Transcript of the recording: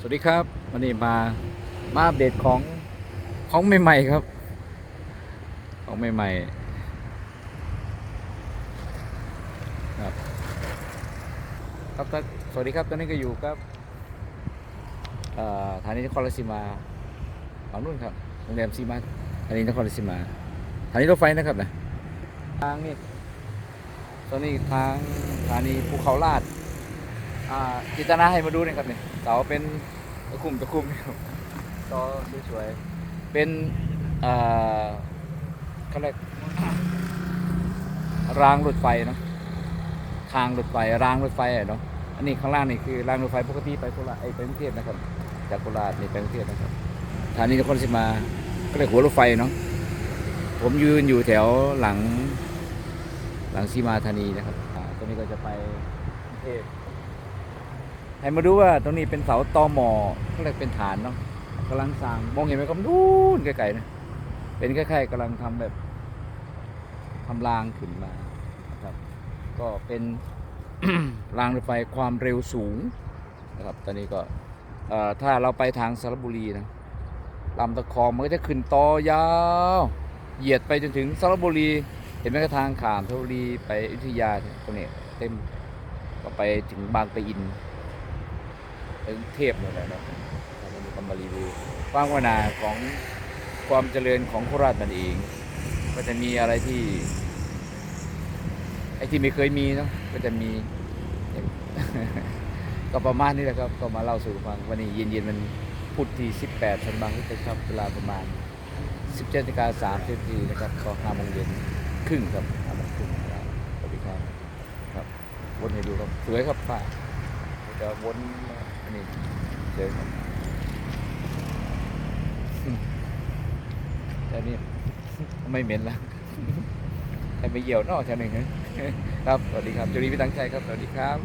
สวัสดีครับวันนี้มามาอัปเดตของของใหม่ๆครับ ของใหม่ๆครับครับสวัสดีครับตอนนี้ก็อยู่กับฐานีนครราชสีมาฝั่งนู้นครับโรงแรมสีมาฐานีนครราชสีมาฐานีรถไฟนะครับนะทางนี้ตอนนี้ทางฐานีภูเขาลาด อ่าจิตนาให้มาดูหนะครับเนี่ยเสาเป็นตะคุ่มตะคุ่มอยู่ต่อสวยๆเป็นอ่าเขาเรียกรางรถไฟเนาะทางรถไฟรางรถไฟอะเนาะอันนี้ข้างล่างนี่คือรางรถไฟปกติไปโคราชไอ้ยไปกรุงเทพนะครับ จากโคราชนี่ไปกรุงเทพนะครับสถานีนครราชสีมาก็เรียกหัวรถไฟเนาะผมยืนอยู่แถวหลังหลังสีมาธานีนะครับอ่าตรงนี้ก็จะไปกรุงเทพ ให้มาดูว่าตรงนี้เป็นเสาตอหมอเขาเรียเป็นฐานเนาะกำลังสร้างมองเห็นไหมครับนู่นไกลๆนะเป็นคล้ายๆกำลังทำแบบทำรางขึ้นมาครับ ก็เป็นรางรถไฟความเร็วสูงนะครับ ตอนนี้ก็ถ้าเราไปทางสระบุรีนะลำตะคองมันก็จะขึ้นต่อยาว เหยียดไปจนถึงสระบุรี เห็นไหมก็ทางขามสระบุรีไปอยุธยาตรงนี้เต็มก็ไปถึงบางปะอิน เป็นเทพหมดเลยนะเราก็มีคำมารีวิวความวนาของความเจริญของโคราชมันเอง ก็จะมีอะไรที่ไอ้ที่ไม่เคยมีเนาะก็จะมีก็ประมาณนี้แหละครับก็มาเล่าสู่ฟังวันนี้เย็นๆมันพุธที่18ธันวาคมครับเวลาประมาณ 17นาฬิกา30นาทีนะครับก็5โมงเย็นครึ่งครับ5โมงครึ่งครับสวัสดีครับครับวนให้ดูครับสวยครับป้า จะวนมาอันนี้เจอครับแต่นี่ไม่เหม็นแล้วแต่ไม่เหี่ยวนอกแถวหนึ่งนะครับ สวัสดีครับจุลีพิตังใจครับ สวัสดีครับ